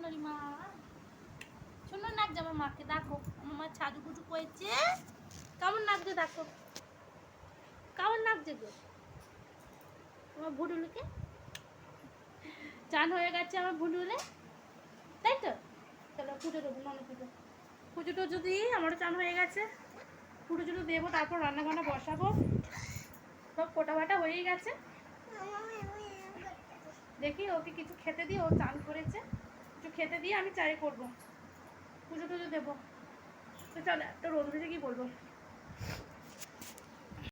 সুন্দরী মা। সুন্দর নাচ আমার মাকে, দেখো। আমার মা ছাদু কুচু করেছে। কেমন নাচছে দেখো। কেমন নাচছে গো। আমার ভুডুলুকে চান হয়ে গেছে আমার ভুডুলে তাই তো? চলো পুজো দেবো ননে পুজো। পুজো দিই আমারও চান হয়ে গেছে, পুজো টুজো দেবো, তারপর রান্না বান্না বসাবো। সব কোটা বাটা হয়েই গেছে। দেখি ওকে কিছু খেতে দিই, ও চান করেছে। খেতে দিয়ে আমি চায়ে করব। পুজো টুজো দেবো। তো চলো, একটা রোদ ভেজে কি বলব?